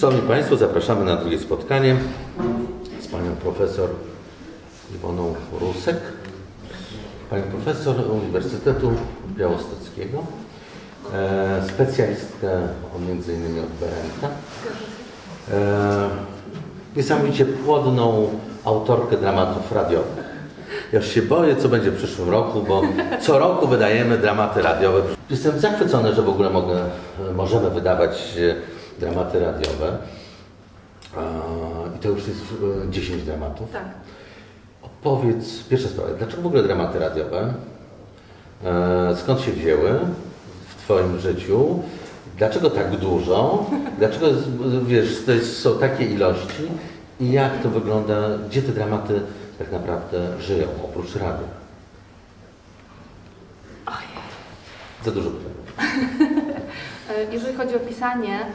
Szanowni Państwo, zapraszamy na drugie spotkanie z Panią Profesor Iwoną Rusek, Panią Profesor Uniwersytetu Białostockiego, e, specjalistkę innymi od Berenta, e, niesamowicie płodną autorkę dramatów radiowych. Ja już się boję, co będzie w przyszłym roku, bo co roku wydajemy dramaty radiowe. Jestem zachwycony, że w ogóle mogę, możemy wydawać e, dramaty radiowe. E, I to już jest e, 10 dramatów. Tak. Opowiedz, pierwsza sprawa, dlaczego w ogóle dramaty radiowe? E, Skąd się wzięły w Twoim życiu? Dlaczego tak dużo? Dlaczego, wiesz, to jest, są takie ilości? I jak to wygląda? Gdzie te dramaty tak naprawdę żyją, oprócz radia? Za dużo pytań. E, Jeżeli chodzi o pisanie, e,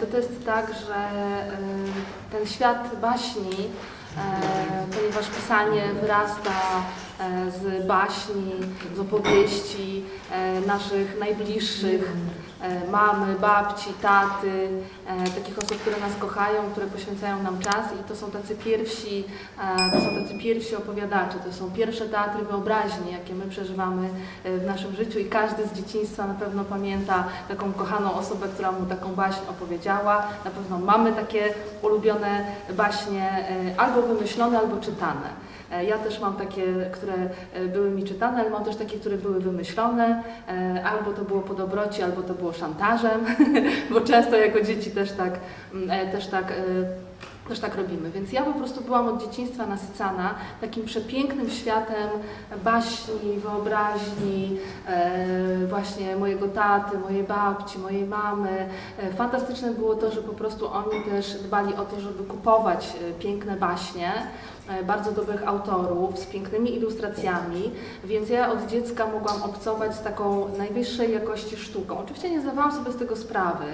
to to jest tak, że e, ten świat baśni, e, ponieważ pisanie wyrasta e, z baśni, z opowieści e, naszych najbliższych, e, mamy, babci, taty, e, takich osób, które nas kochają, które poświęcają nam czas i to są tacy pierwsi, e, to są tacy pierwsi opowiadacze, to są pierwsze teatry wyobraźni, jakie my przeżywamy e, w naszym życiu i każdy z dzieciństwa na pewno pamięta taką kochaną osobę, która mu taką baśń opowiedziała. Na pewno mamy takie ulubione baśnie, e, albo wymyślone, albo czytane. E, Ja też mam takie, które e, były mi czytane, ale mam też takie, które były wymyślone. E, Albo to było po dobroci, albo to było szantażem, bo często jako dzieci też tak, mm, też tak też tak robimy. Więc ja po prostu byłam od dzieciństwa nasycana takim przepięknym światem baśni, wyobraźni, właśnie mojego taty, mojej babci, mojej mamy. Fantastyczne było to, że po prostu oni też dbali o to, żeby kupować piękne baśnie bardzo dobrych autorów z pięknymi ilustracjami, więc ja od dziecka mogłam obcować z taką najwyższej jakości sztuką. Oczywiście nie zdawałam sobie z tego sprawy,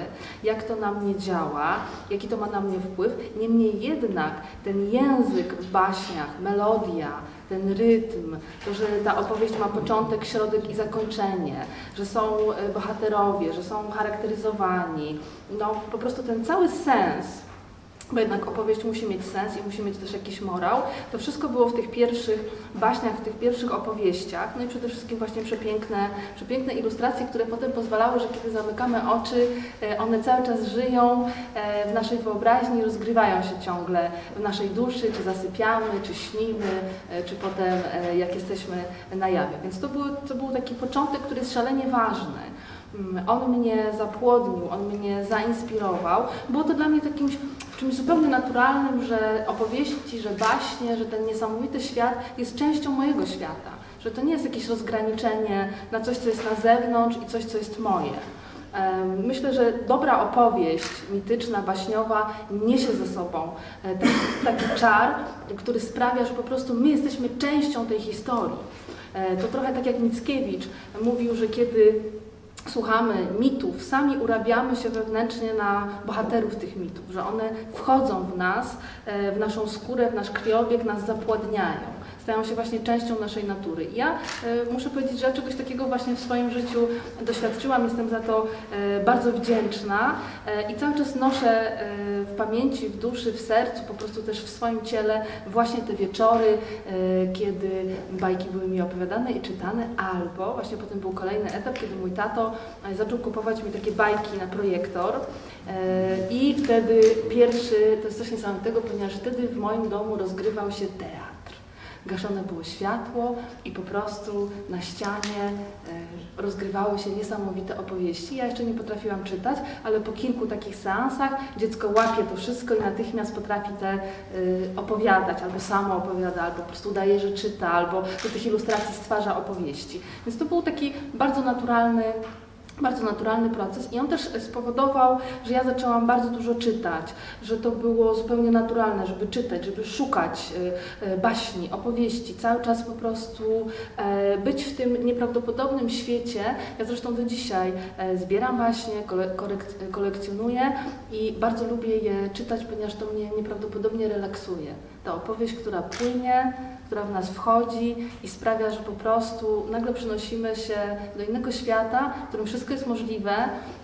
jak to na mnie działa, jaki to ma na mnie wpływ. Niemniej jednak ten język w baśniach, melodia, ten rytm, to, że ta opowieść ma początek, środek i zakończenie, że są e, bohaterowie, że są charakteryzowani, no po prostu ten cały sens bo jednak opowieść musi mieć sens i musi mieć też jakiś morał. To wszystko było w tych pierwszych baśniach, w tych pierwszych opowieściach. No i przede wszystkim właśnie przepiękne, przepiękne ilustracje, które potem pozwalały, że kiedy zamykamy oczy, e, one cały czas żyją e, w naszej wyobraźni, rozgrywają się ciągle w naszej duszy, czy zasypiamy, czy śnimy, e, czy potem jak jesteśmy na jawie. Więc to był, to był taki początek, który jest szalenie ważny. Mm, On mnie zapłodnił, on mnie zainspirował. Było to dla mnie takim czymś zupełnie naturalnym, że opowieści, że baśnie, że ten niesamowity świat jest częścią mojego świata. Że to nie jest jakieś rozgraniczenie na coś, co jest na zewnątrz i coś, co jest moje. Myślę, że dobra opowieść mityczna, baśniowa niesie ze sobą e, taki, taki czar, który sprawia, że po prostu my jesteśmy częścią tej historii. E, To trochę tak jak Mickiewicz mówił, że kiedy słuchamy mitów, sami urabiamy się wewnętrznie na bohaterów tych mitów, że one wchodzą w nas, e, w naszą skórę, w nasz krwiobieg, nas zapładniają. Stają się właśnie częścią naszej natury. I ja e, muszę powiedzieć, że ja czegoś takiego właśnie w swoim życiu doświadczyłam, jestem za to e, bardzo wdzięczna e, i cały czas noszę w pamięci, w duszy, w sercu, po prostu też w swoim ciele właśnie te wieczory, kiedy bajki były mi opowiadane i czytane, albo właśnie potem był kolejny etap, kiedy mój tato zaczął kupować mi takie bajki na projektor i wtedy pierwszy, to jest coś niesamowitego, ponieważ wtedy w moim domu rozgrywał się teatr. Gaszone było światło i po prostu na ścianie e, rozgrywały się niesamowite opowieści. Ja jeszcze nie potrafiłam czytać, ale po kilku takich seansach dziecko łapie to wszystko i natychmiast potrafi te e, opowiadać, albo samo opowiada, albo po prostu daje, że czyta, albo do tych ilustracji stwarza opowieści. Więc to był taki bardzo naturalny bardzo naturalny proces i on też spowodował, że ja zaczęłam bardzo dużo czytać, że to było zupełnie naturalne, żeby czytać, żeby szukać e, e, baśni, opowieści, cały czas po prostu e, być w tym nieprawdopodobnym świecie. Ja zresztą do dzisiaj e, zbieram baśnie, kolekcjonuję i bardzo lubię je czytać, ponieważ to mnie nieprawdopodobnie relaksuje. Ta opowieść, która płynie, która w nas wchodzi i sprawia, że po prostu nagle przenosimy się do innego świata, w którym wszystko jest możliwe,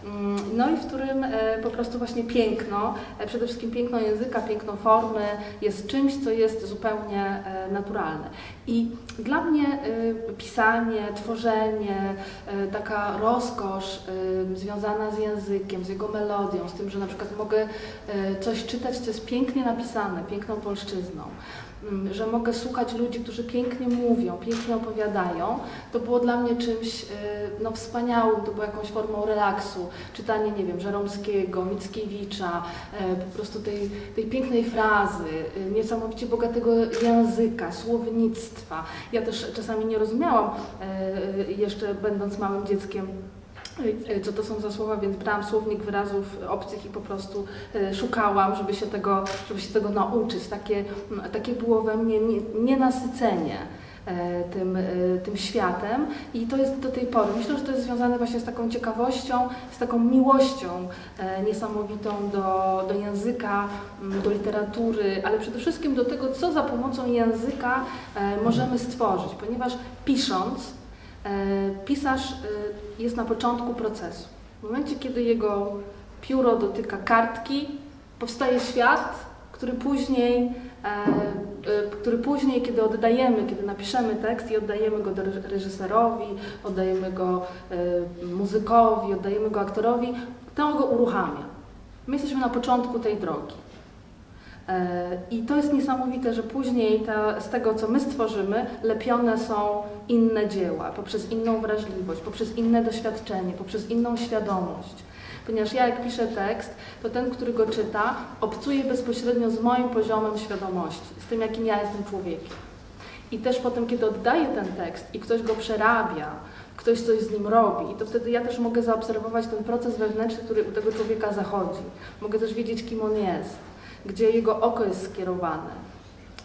mm, no i w którym e, po prostu właśnie piękno, e, przede wszystkim piękno języka, piękno formy jest czymś, co jest zupełnie e, naturalne. I dla mnie pisanie, tworzenie, taka rozkosz związana z językiem, z jego melodią, z tym, że na przykład mogę coś czytać, co jest pięknie napisane, piękną polszczyzną, mm, że mogę słuchać ludzi, którzy pięknie mówią, pięknie opowiadają, to było dla mnie czymś e, no, wspaniałym, to było jakąś formą relaksu. Czytanie, nie wiem, Żeromskiego, Mickiewicza, e, po prostu tej, tej pięknej frazy, e, niesamowicie bogatego języka, słownictwa. Ja też czasami nie rozumiałam, e, jeszcze będąc małym dzieckiem, co to są za słowa, więc brałam słownik wyrazów obcych i po prostu e, szukałam, żeby się tego, żeby się tego nauczyć. Takie, takie było we mnie nie- nienasycenie e, tym, e, tym światem i to jest do tej pory. Myślę, że to jest związane właśnie z taką ciekawością, z taką miłością e, niesamowitą do, do języka, do literatury, ale przede wszystkim do tego, co za pomocą języka e, możemy stworzyć, ponieważ pisząc, e, pisarz e, jest na początku procesu. W momencie, kiedy jego pióro dotyka kartki, powstaje świat, który później, e, e, który później, kiedy oddajemy, kiedy napiszemy tekst i oddajemy go reżyserowi, oddajemy go e, muzykowi, oddajemy go aktorowi, to go uruchamia. My jesteśmy na początku tej drogi. E, I to jest niesamowite, że później ta, z tego, co my stworzymy, lepione są inne dzieła, poprzez inną wrażliwość, poprzez inne doświadczenie, poprzez inną świadomość. Ponieważ ja, jak piszę tekst, to ten, który go czyta, obcuje bezpośrednio z moim poziomem świadomości, z tym, jakim ja jestem człowiekiem. I też potem, kiedy oddaję ten tekst i ktoś go przerabia, ktoś coś z nim robi, to wtedy ja też mogę zaobserwować ten proces wewnętrzny, który u tego człowieka zachodzi. Mogę też wiedzieć, kim on jest, gdzie jego oko jest skierowane,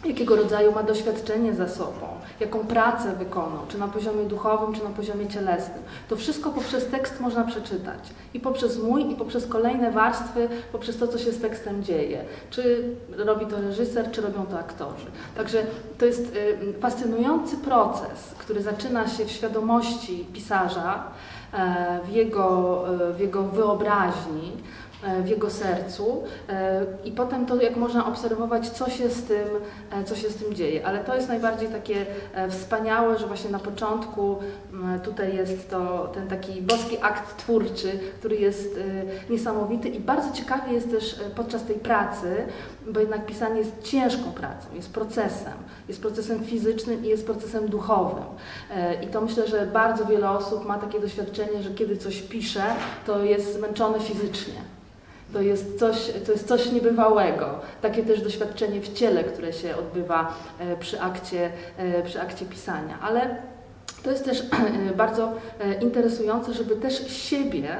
jakiego rodzaju ma doświadczenie za sobą, jaką pracę wykonał, czy na poziomie duchowym, czy na poziomie cielesnym. To wszystko poprzez tekst można przeczytać. I poprzez mój, i poprzez kolejne warstwy, poprzez to, co się z tekstem dzieje. Czy robi to reżyser, czy robią to aktorzy. Także to jest y, fascynujący proces, który zaczyna się w świadomości pisarza, e, w jego, e, w jego wyobraźni, w jego sercu e, i potem to, jak można obserwować, co się z tym, e, co się z tym dzieje. Ale to jest najbardziej takie e, wspaniałe, że właśnie na początku tutaj jest to ten taki boski akt twórczy, który jest e, niesamowity i bardzo ciekawie jest też e, podczas tej pracy, bo jednak pisanie jest ciężką pracą, jest procesem, jest procesem fizycznym i jest procesem duchowym. E, I to myślę, że bardzo wiele osób ma takie doświadczenie, że kiedy coś pisze, to jest zmęczone fizycznie. To jest coś, to jest coś niebywałego. Takie też doświadczenie w ciele, które się odbywa e, przy akcie, e, przy akcie pisania. Ale to jest też e, bardzo interesujące, żeby też siebie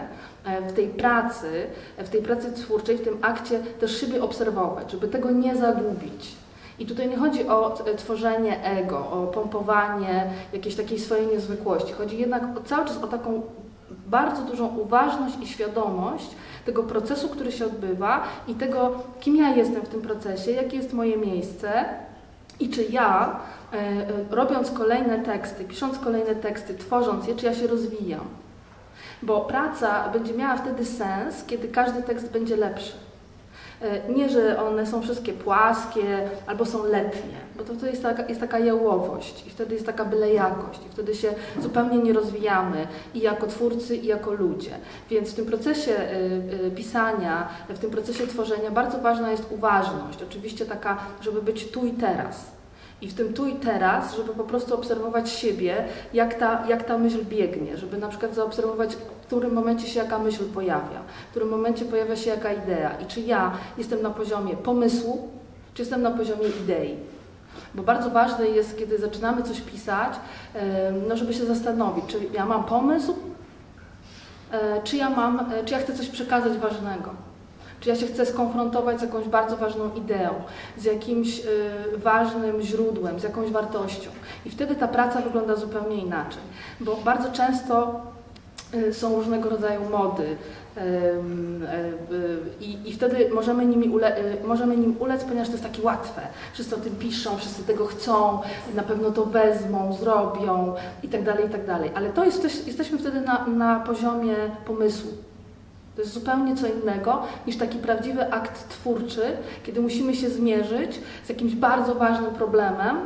w tej pracy, w tej pracy twórczej, w tym akcie też siebie obserwować, żeby tego nie zagubić. I tutaj nie chodzi o tworzenie ego, o pompowanie jakiejś takiej swojej niezwykłości. Chodzi jednak cały czas o taką bardzo dużą uważność i świadomość tego procesu, który się odbywa i tego, kim ja jestem w tym procesie, jakie jest moje miejsce i czy ja, e, e, robiąc kolejne teksty, pisząc kolejne teksty, tworząc je, czy ja się rozwijam. Bo praca będzie miała wtedy sens, kiedy każdy tekst będzie lepszy. E, Nie, że one są wszystkie płaskie albo są letnie, bo to, to jest, taka, jest taka jałowość i wtedy jest taka byle jakość i wtedy się zupełnie nie rozwijamy i jako twórcy, i jako ludzie. Więc w tym procesie y, y, pisania, w tym procesie tworzenia bardzo ważna jest uważność. Oczywiście taka, żeby być tu i teraz. I w tym tu i teraz, żeby po prostu obserwować siebie, jak ta, jak ta myśl biegnie, żeby na przykład zaobserwować, którym momencie się jaka myśl pojawia, w którym momencie pojawia się jaka idea i czy ja jestem na poziomie pomysłu, czy jestem na poziomie idei. Bo bardzo ważne jest, kiedy zaczynamy coś pisać, no żeby się zastanowić, czy ja mam pomysł, e, czy ja, mam, e, czy ja chcę coś przekazać ważnego. Czy ja się chcę skonfrontować z jakąś bardzo ważną ideą, z jakimś y, ważnym źródłem, z jakąś wartością. I wtedy ta praca wygląda zupełnie inaczej. Bo bardzo często są różnego rodzaju mody Ym, y, I, I wtedy możemy, nimi ule, y, możemy nim ulec, ponieważ to jest takie łatwe. Wszyscy o tym piszą, wszyscy tego chcą, na pewno to wezmą, zrobią i tak dalej, i tak. Ale to jest jesteśmy wtedy na, na poziomie pomysłu. To jest zupełnie co innego niż taki prawdziwy akt twórczy, kiedy musimy się zmierzyć z jakimś bardzo ważnym problemem,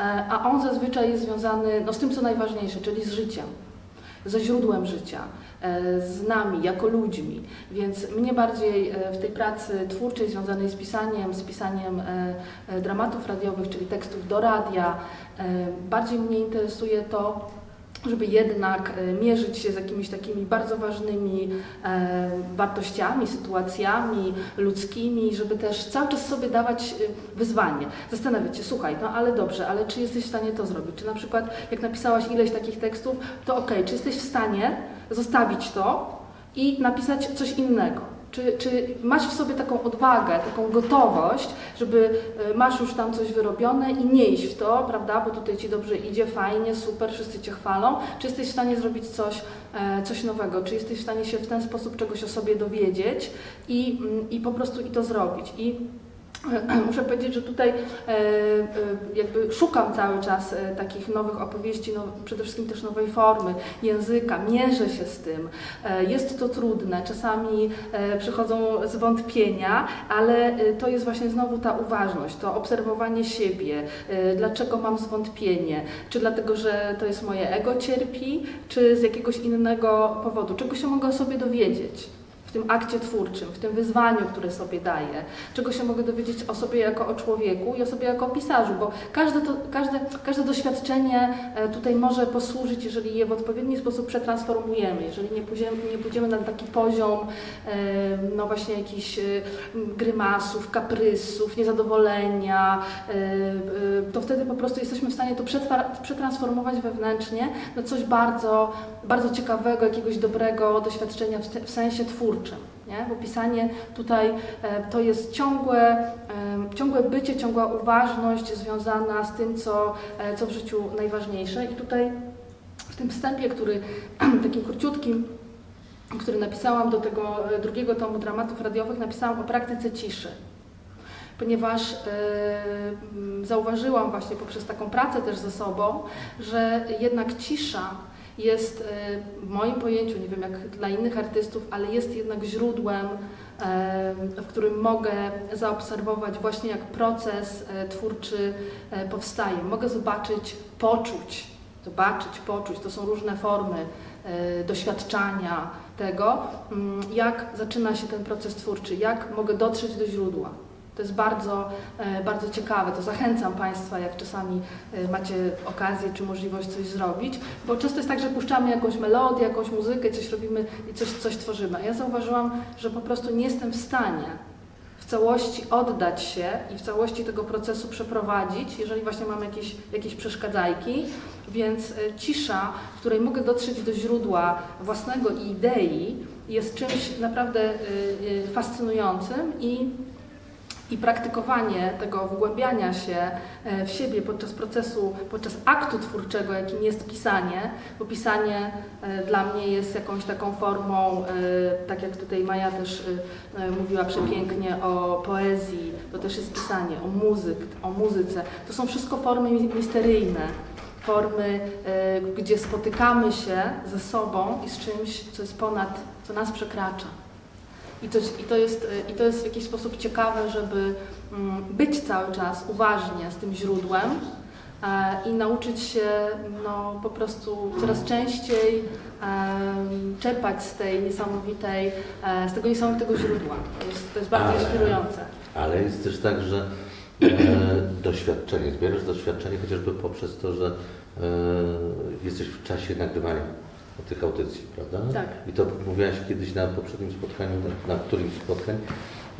e, a on zazwyczaj jest związany no, z tym, co najważniejsze, czyli z życiem, ze źródłem życia, e, z nami jako ludźmi. Więc mnie bardziej e, w tej pracy twórczej związanej z pisaniem, z pisaniem e, dramatów radiowych, czyli tekstów do radia, bardziej mnie interesuje to, żeby jednak e, mierzyć się z jakimiś takimi bardzo ważnymi e, wartościami, sytuacjami ludzkimi, żeby też cały czas sobie dawać e, wyzwanie. Zastanawiać się, słuchaj, no ale dobrze, ale czy jesteś w stanie to zrobić? Czy na przykład jak napisałaś ileś takich tekstów, to okej, czy jesteś w stanie zostawić to i napisać coś innego? Czy, czy masz w sobie taką odwagę, taką gotowość, żeby e, masz już tam coś wyrobione i nie iść w to, prawda? Bo tutaj ci dobrze idzie, fajnie, super, wszyscy cię chwalą. Czy jesteś w stanie zrobić coś, e, coś nowego? Czy jesteś w stanie się w ten sposób czegoś o sobie dowiedzieć i, mm, i po prostu i to zrobić? I Muszę powiedzieć, że tutaj e, e, jakby szukam cały czas e, takich nowych opowieści, no, przede wszystkim też nowej formy języka, mierzę się z tym. Jest to trudne, czasami przychodzą zwątpienia, ale to jest właśnie znowu ta uważność, to obserwowanie siebie, dlaczego mam zwątpienie, czy dlatego, że to jest moje ego cierpi, czy z jakiegoś innego powodu, czego się mogę o sobie dowiedzieć w tym akcie twórczym, w tym wyzwaniu, które sobie daję, czego się mogę dowiedzieć o sobie jako o człowieku i o sobie jako o pisarzu, bo każde, to, każde, każde doświadczenie e, tutaj może posłużyć, jeżeli je w odpowiedni sposób przetransformujemy, jeżeli nie pójdziemy, nie pójdziemy na taki poziom e, no właśnie jakichś e, grymasów, kaprysów, niezadowolenia, to wtedy po prostu jesteśmy w stanie to przetransformować wewnętrznie na coś bardzo, bardzo ciekawego, jakiegoś dobrego doświadczenia w sensie twórczym. Nie? Bo pisanie tutaj e, to jest ciągłe, e, ciągłe bycie, ciągła uważność związana z tym, co, e, co w życiu najważniejsze. I tutaj w tym wstępie, który takim króciutkim, który napisałam do tego drugiego tomu dramatów radiowych, napisałam o praktyce ciszy ponieważ zauważyłam właśnie poprzez taką pracę też ze sobą, że jednak cisza jest e, w moim pojęciu, nie wiem jak dla innych artystów, ale jest jednak źródłem, e, w którym mogę zaobserwować właśnie jak proces e, twórczy powstaje. Mogę zobaczyć, poczuć, zobaczyć, poczuć, to są różne formy doświadczania tego, mm, jak zaczyna się ten proces twórczy, jak mogę dotrzeć do źródła. To jest bardzo, e, bardzo ciekawe. To zachęcam Państwa, jak czasami e, macie okazję czy możliwość coś zrobić, bo często jest tak, że puszczamy jakąś melodię, jakąś muzykę, coś robimy i coś, coś tworzymy. Ja zauważyłam, że po prostu nie jestem w stanie w całości oddać się i w całości tego procesu przeprowadzić, jeżeli właśnie mam jakieś, jakieś przeszkadzajki. Więc e, cisza, w której mogę dotrzeć do źródła własnego i idei, jest czymś naprawdę fascynującym i i praktykowanie tego wgłębiania się e, w siebie podczas procesu, podczas aktu twórczego, jakim jest pisanie, bo pisanie e, dla mnie jest jakąś taką formą, e, tak jak tutaj Maja też mówiła przepięknie o poezji, to też jest pisanie, o muzyk, o muzyce. To są wszystko formy mi- misteryjne, formy, gdzie spotykamy się ze sobą i z czymś, co jest ponad, co nas przekracza. I to, i, to jest, I to jest w jakiś sposób ciekawe, żeby mm, być cały czas uważnie z tym źródłem e, i nauczyć się no, po prostu coraz częściej em, czerpać z tej niesamowitej, e, z tego niesamowitego źródła. To jest, to jest bardzo Ale- inspirujące. Ale jest też tak, że e, doświadczenie, zbierasz doświadczenie chociażby poprzez to, że e, jesteś w czasie nagrywania tych audycji, prawda? Tak. I to mówiłaś kiedyś na poprzednim spotkaniu, na, na którymś spotkań,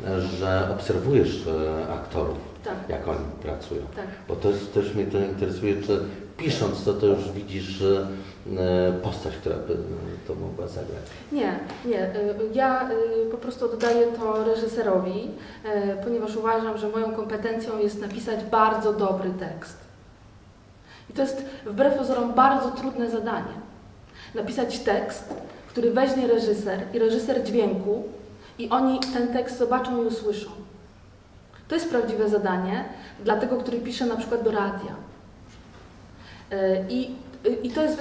e, że obserwujesz e, aktorów, Tak, jak oni pracują. tak. Bo to jest, też mnie to interesuje, czy pisząc to, to już widzisz e, postać, która by to mogła zagrać. Nie, nie. Ja po prostu oddaję to reżyserowi, ponieważ uważam, że moją kompetencją jest napisać bardzo dobry tekst. I to jest wbrew pozorom bardzo trudne zadanie. Napisać tekst, który weźmie reżyser i reżyser dźwięku i oni ten tekst zobaczą i usłyszą. To jest prawdziwe zadanie dla tego, który pisze na przykład do radia. E, I, i to jest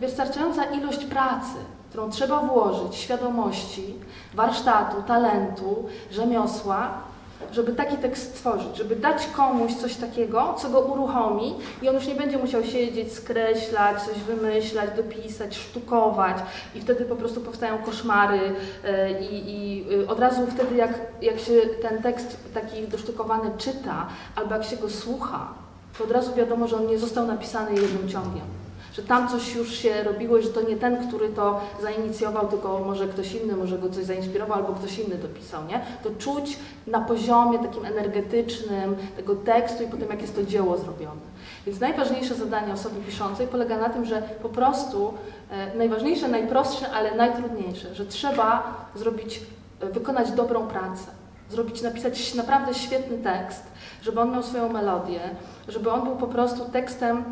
wystarczająca ilość pracy, którą trzeba włożyć, świadomości, warsztatu, talentu, rzemiosła, żeby taki tekst stworzyć, żeby dać komuś coś takiego, co go uruchomi i on już nie będzie musiał siedzieć, skreślać, coś wymyślać, dopisać, sztukować i wtedy po prostu powstają koszmary e, i, i y, od razu wtedy jak, jak się ten tekst taki dosztukowany czyta albo jak się go słucha, to od razu wiadomo, że on nie został napisany jednym ciągiem. Że tam coś już się robiło że to nie ten, który to zainicjował, tylko może ktoś inny, może go coś zainspirował albo ktoś inny dopisał, nie? To czuć na poziomie takim energetycznym tego tekstu i potem jak jest to dzieło zrobione. Więc najważniejsze zadanie osoby piszącej polega na tym, że po prostu e, najważniejsze, najprostsze, ale najtrudniejsze, że trzeba zrobić, e, wykonać dobrą pracę, zrobić, napisać naprawdę świetny tekst, żeby on miał swoją melodię, żeby on był po prostu tekstem,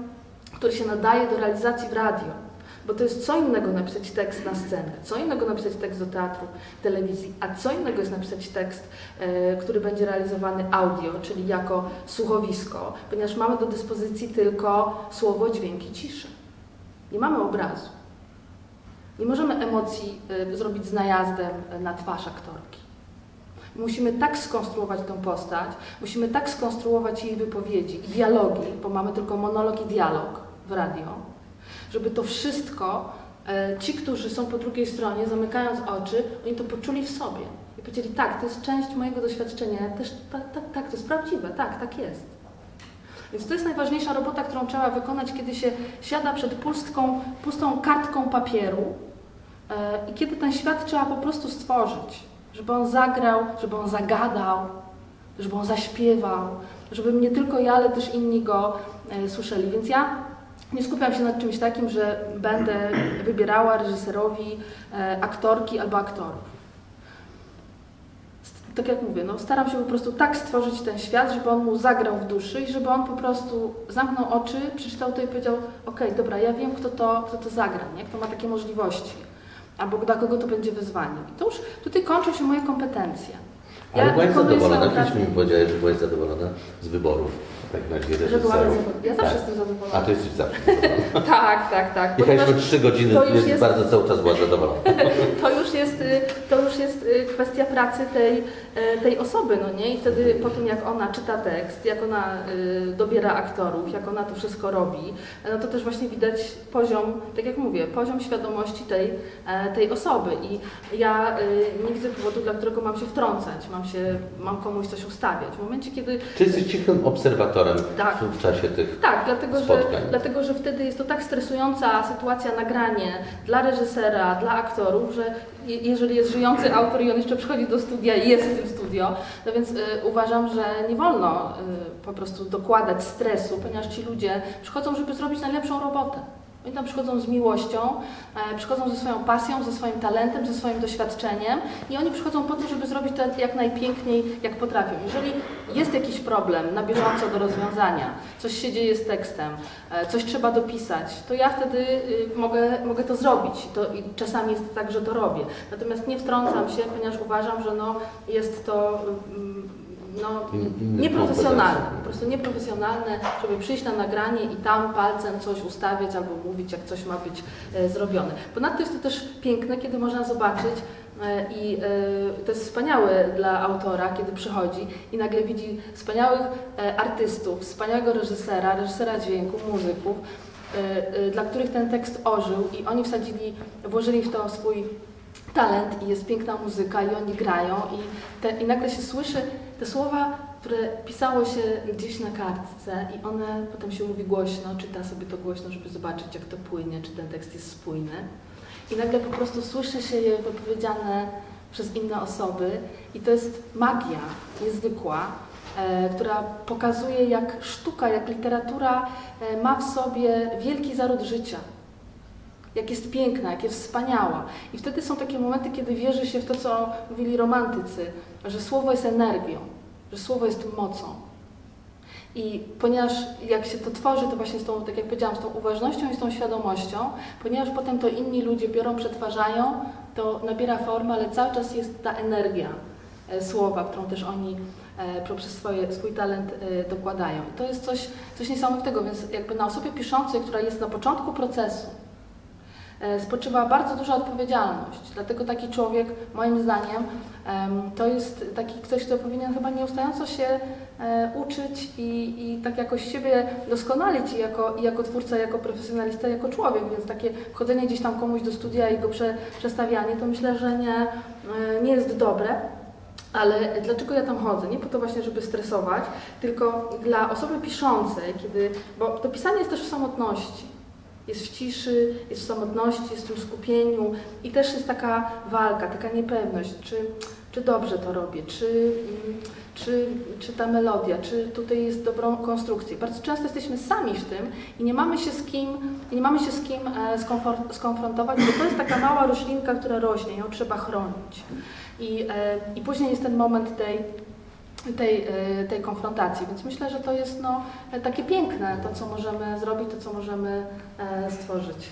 który się nadaje do realizacji w radio. Bo to jest co innego napisać tekst na scenę, co innego napisać tekst do teatru, telewizji, a co innego jest napisać tekst, e, który będzie realizowany audio, czyli jako słuchowisko, ponieważ mamy do dyspozycji tylko słowo, dźwięki, ciszę. Nie mamy obrazu. Nie możemy emocji e, zrobić z najazdem na twarz aktorki. Musimy tak skonstruować tę postać, musimy tak skonstruować jej wypowiedzi i dialogi, bo mamy tylko monolog i dialog w radio, żeby to wszystko, e, ci, którzy są po drugiej stronie, zamykając oczy, oni to poczuli w sobie. I powiedzieli, tak, to jest część mojego doświadczenia, też, tak, tak, tak, to jest prawdziwe, tak, tak jest. Więc to jest najważniejsza robota, którą trzeba wykonać, kiedy się siada przed pustką, pustą kartką papieru e, i kiedy ten świat trzeba po prostu stworzyć żeby on zagrał, żeby on zagadał, żeby on zaśpiewał, żeby nie tylko ja, ale też inni go e, słyszeli. Więc ja nie skupiam się nad czymś takim, że będę wybierała reżyserowi e, aktorki albo aktorów. Tak jak mówię, no, staram się po prostu tak stworzyć ten świat, żeby on mu zagrał w duszy i żeby on po prostu zamknął oczy, przeczytał to i powiedział: Okej, dobra, ja wiem, kto to, kto to zagra, nie? kto ma takie możliwości albo dla kogo to będzie wyzwaniem. I to już tutaj kończą się moje kompetencje. Ale byłaś zadowolona, kiedyś mi powiedziałeś, że byłaś zadowolona z wyborów. Tak na razie Że byłam. Ja zawsze Tak. jestem zadowolona. A to jesteś zawsze zadowolona. Tak, tak, tak. Jechaliśmy trzy godziny, to już jest, jest- bardzo cały czas była zadowolona. to już jest, y, to już jest y, kwestia pracy tej, y, tej osoby, no nie? I wtedy po tym, jak ona czyta tekst, jak ona dobiera aktorów, jak ona to wszystko robi, no to też właśnie widać poziom, tak jak mówię, poziom świadomości tej, e, tej osoby. I ja nie widzę powodu, dla którego mam się wtrącać, mam, się, mam komuś coś ustawiać. W momencie, kiedy Czy jesteś cichym obserwatorem Tak. w, czasie tych Tak, dlatego że, spotkań? dlatego że wtedy jest to tak stresująca sytuacja, nagranie dla reżysera, dla aktorów, że je, jeżeli jest żyjący autor i on jeszcze przychodzi do studia i jest w tym studio, no więc y, uważam, że nie wolno y, po prostu dokładać stresu, ponieważ ci ludzie przychodzą, żeby zrobić najlepszą robotę. Oni tam przychodzą z miłością, e, przychodzą ze swoją pasją, ze swoim talentem, ze swoim doświadczeniem i oni przychodzą po to, żeby zrobić to jak najpiękniej, jak potrafią. Jeżeli jest jakiś problem na bieżąco do rozwiązania, coś się dzieje z tekstem, e, coś trzeba dopisać, to ja wtedy y, mogę, mogę to zrobić to, i czasami jest tak, że to robię. Natomiast nie wtrącam się, ponieważ uważam, że no, jest to mm, no, inny nieprofesjonalne. Po prostu nieprofesjonalne, żeby przyjść na nagranie i tam palcem coś ustawiać albo mówić, jak coś ma być e, zrobione. Ponadto jest to też piękne, kiedy można zobaczyć e, i e, to jest wspaniałe dla autora, kiedy przychodzi i nagle widzi wspaniałych e, artystów, wspaniałego reżysera, reżysera dźwięku, muzyków, dla których ten tekst ożył i oni wsadzili, włożyli w to swój talent i jest piękna muzyka i oni grają i, te, i nagle się słyszy te słowa, które pisało się gdzieś na kartce i one potem się mówi głośno, czyta sobie to głośno, żeby zobaczyć jak to płynie, czy ten tekst jest spójny. I nagle po prostu słyszy się je wypowiedziane przez inne osoby i to jest magia niezwykła, e, która pokazuje jak sztuka, jak literatura e, ma w sobie wielki zaród życia jak jest piękna, jak jest wspaniała. I wtedy są takie momenty, kiedy wierzy się w to, co mówili romantycy, że słowo jest energią, że słowo jest mocą. I ponieważ jak się to tworzy, to właśnie z tą, tak jak powiedziałam, z tą uważnością i z tą świadomością, ponieważ potem to inni ludzie biorą, przetwarzają, to nabiera formy, ale cały czas jest ta energia e, słowa, którą też oni e, poprzez swoje, swój talent e, dokładają. I to jest coś, coś niesamowitego, więc jakby na osobie piszącej, która jest na początku procesu, spoczywa bardzo duża odpowiedzialność. Dlatego taki człowiek, moim zdaniem, em, to jest taki ktoś, kto powinien chyba nieustająco się e, uczyć i, i tak jakoś siebie doskonalić i jako, i jako twórca, jako profesjonalista, jako człowiek, więc takie wchodzenie gdzieś tam komuś do studia i go prze, przestawianie, to myślę, że nie, e, nie jest dobre. Ale dlaczego ja tam chodzę? Nie po to właśnie, żeby stresować, tylko dla osoby piszącej, kiedy, bo to pisanie jest też w samotności. Jest w ciszy, jest w samotności, jest w tym skupieniu i też jest taka walka, taka niepewność, czy, czy dobrze to robię, czy, mm, czy, czy ta melodia, czy tutaj jest dobrą konstrukcją. Bardzo często jesteśmy sami w tym i nie mamy się z kim, nie mamy się z kim e, skonfrontować, bo to jest taka mała roślinka, która rośnie, ją trzeba chronić. I, e, i później jest ten moment tej, tej, e, tej konfrontacji, więc myślę, że to jest no, takie piękne, to co możemy zrobić, to co możemy e, stworzyć.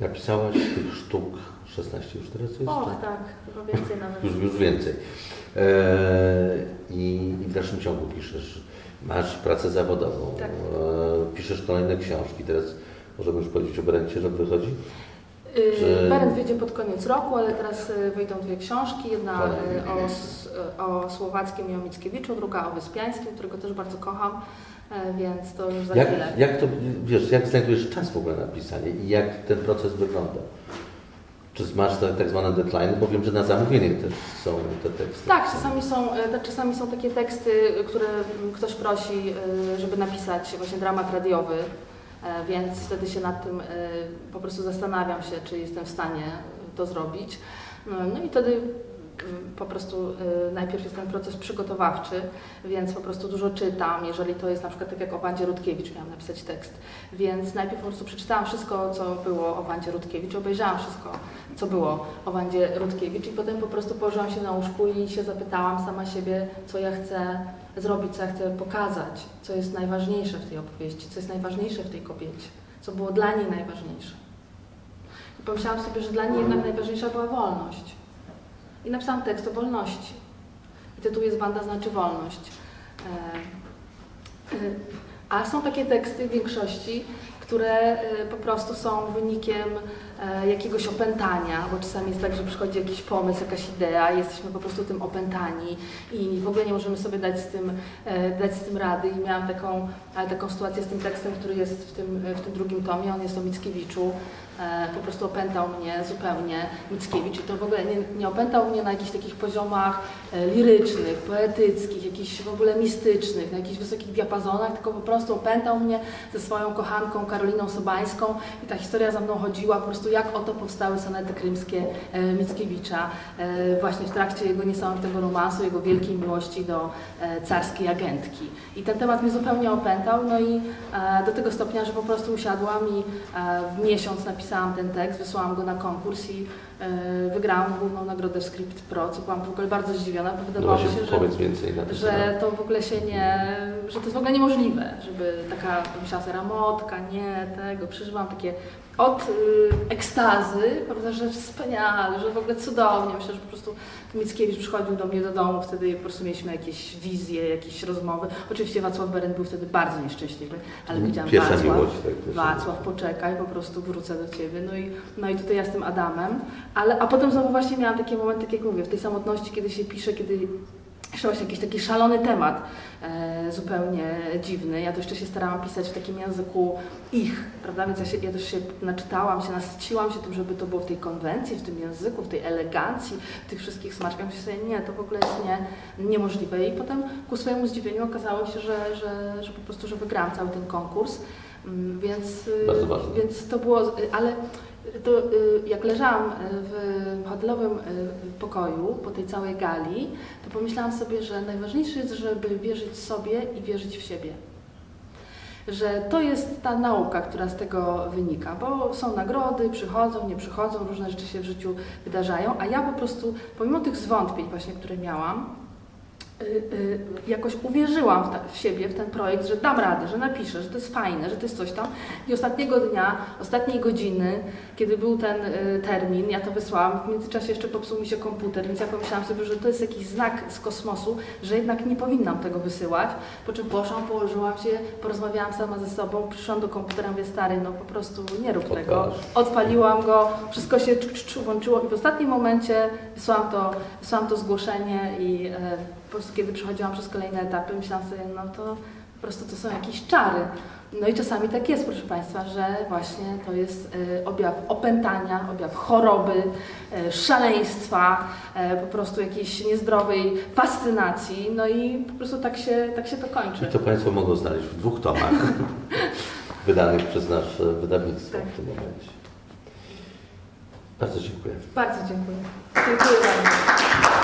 Napisałaś tych sztuk 16 już teraz jest? Och, tak, chyba więcej nawet. Już, już więcej. E, i, I w dalszym ciągu piszesz. Masz pracę zawodową. Tak. E, piszesz kolejne książki. Teraz możemy już powiedzieć o Berencie, że wychodzi? Czy- Berend wyjdzie pod koniec roku, ale teraz y, wyjdą dwie książki. Jedna Tak. y, o, y, o Słowackim i o Mickiewiczu, druga o Wyspiańskim, którego też bardzo kocham, więc to już za Jak, chwilę. jak to, wiesz, jak znajdujesz czas w ogóle na pisanie i jak ten proces wygląda? Czy masz te tak zwane deadline? Bo wiem, że na zamówienie też są te teksty. Tak, czasami są, czasami są takie teksty, które ktoś prosi, żeby napisać właśnie dramat radiowy, więc wtedy się nad tym y, po prostu zastanawiam się, czy jestem w stanie to zrobić. No no i wtedy po prostu y, najpierw jest ten proces przygotowawczy, więc po prostu dużo czytam, jeżeli to jest na przykład tak jak o Wandzie Rutkiewicz, miałam napisać tekst, więc najpierw po prostu przeczytałam wszystko, co było o Wandzie Rutkiewicz, obejrzałam wszystko, co było o Wandzie Rutkiewicz i potem po prostu położyłam się na łóżku i się zapytałam sama siebie, co ja chcę zrobić, co ja chcę pokazać, co jest najważniejsze w tej opowieści, co jest najważniejsze w tej kobiecie, co było dla niej najważniejsze. I pomyślałam sobie, że dla niej jednak najważniejsza była wolność. I napisałam tekst o wolności. I tytuł jest Wanda znaczy wolność. E, e, A są takie teksty w większości, które e, po prostu są wynikiem jakiegoś opętania, bo czasami jest tak, że przychodzi jakiś pomysł, jakaś idea, i jesteśmy po prostu tym opętani i w ogóle nie możemy sobie dać z tym, e, dać z tym rady. I miałam taką, e, taką sytuację z tym tekstem, który jest w tym, w tym drugim tomie, on jest o Mickiewiczu. E, Po prostu opętał mnie zupełnie Mickiewicz i to w ogóle nie, nie opętał mnie na jakichś takich poziomach e, lirycznych, poetyckich, jakichś w ogóle mistycznych, na jakichś wysokich diapazonach, tylko po prostu opętał mnie ze swoją kochanką Karoliną Sobańską i ta historia za mną chodziła, po prostu jak oto powstały sonety krymskie e, Mickiewicza e, właśnie w trakcie jego niesamowitego romansu, jego wielkiej miłości do e, carskiej agentki. I ten temat mnie zupełnie opętał, no i do tego stopnia, że po prostu usiadłam i w miesiąc napisałam ten tekst, wysłałam go na konkurs i wygrałam główną nagrodę w Script Pro, co byłam w ogóle bardzo zdziwiona, bo No wydawało mi się, że więcej że to w ogóle się nie, że to jest w ogóle niemożliwe, żeby taka, myślała sobie, ramotka, nie, tego, przeżywałam takie od y, ekstazy, prawda, że wspaniale, że w ogóle cudownie, myślę, że po prostu Mickiewicz przychodził do mnie do domu, wtedy po prostu mieliśmy jakieś wizje, jakieś rozmowy. Oczywiście Wacław Berend był wtedy bardzo nieszczęśliwy, ale powiedziałam, Pierwsza Wacław, miłość, tak, Wacław, poczekaj, po prostu wrócę do Ciebie. No i, no i tutaj ja z tym Adamem, ale, a potem znowu właśnie miałam takie momenty, tak jak mówię, w tej samotności, kiedy się pisze, kiedy właśnie jakiś taki szalony temat, e, zupełnie dziwny. Ja to jeszcze się starałam pisać w takim języku ich, prawda? Więc ja, się, ja też się naczytałam, się nasyciłam się tym, żeby to było w tej konwencji, w tym języku, w tej elegancji, w tych wszystkich smaczkach. Myślę sobie, nie, to w ogóle jest nie, niemożliwe. I potem ku swojemu zdziwieniu okazało się, że, że, że po prostu, że wygrałam cały ten konkurs. Mm, Więc, y, Bardzo ważne. więc to było, ale to y, jak leżałam y, w hotelowym y, pokoju po tej całej gali, to pomyślałam sobie, że najważniejsze jest, żeby wierzyć sobie i wierzyć w siebie. Że to jest ta nauka, która z tego wynika, bo są nagrody, przychodzą, nie przychodzą, różne rzeczy się w życiu wydarzają, a ja po prostu, pomimo tych zwątpień właśnie, które miałam, jakoś uwierzyłam w, ta, w siebie, w ten projekt, że dam radę, że napiszę, że to jest fajne, że to jest coś tam. I ostatniego dnia, ostatniej godziny, kiedy był ten y, termin, ja to wysłałam. W międzyczasie jeszcze popsuł mi się komputer, więc ja pomyślałam sobie, że to jest jakiś znak z kosmosu, że jednak nie powinnam tego wysyłać. Po czym poszłam, położyłam się, porozmawiałam sama ze sobą, przyszłam do komputera, mówię, stary, no po prostu nie rób tego. Odpalasz. Odpaliłam go, wszystko się czu, włączyło i w ostatnim momencie wysłałam to, wysłałam to zgłoszenie i e, po prostu kiedy przechodziłam przez kolejne etapy, myślałam sobie, no to po prostu to są jakieś czary. No i czasami tak jest, proszę Państwa, że właśnie to jest e, objaw opętania, objaw choroby, e, szaleństwa, e, po prostu jakiejś niezdrowej fascynacji, no i po prostu tak się, tak się to kończy. I to Państwo mogą znaleźć w dwóch tomach wydanych przez nasze wydawnictwo Tak. w tym momencie. Bardzo dziękuję. Bardzo dziękuję. Dziękuję bardzo.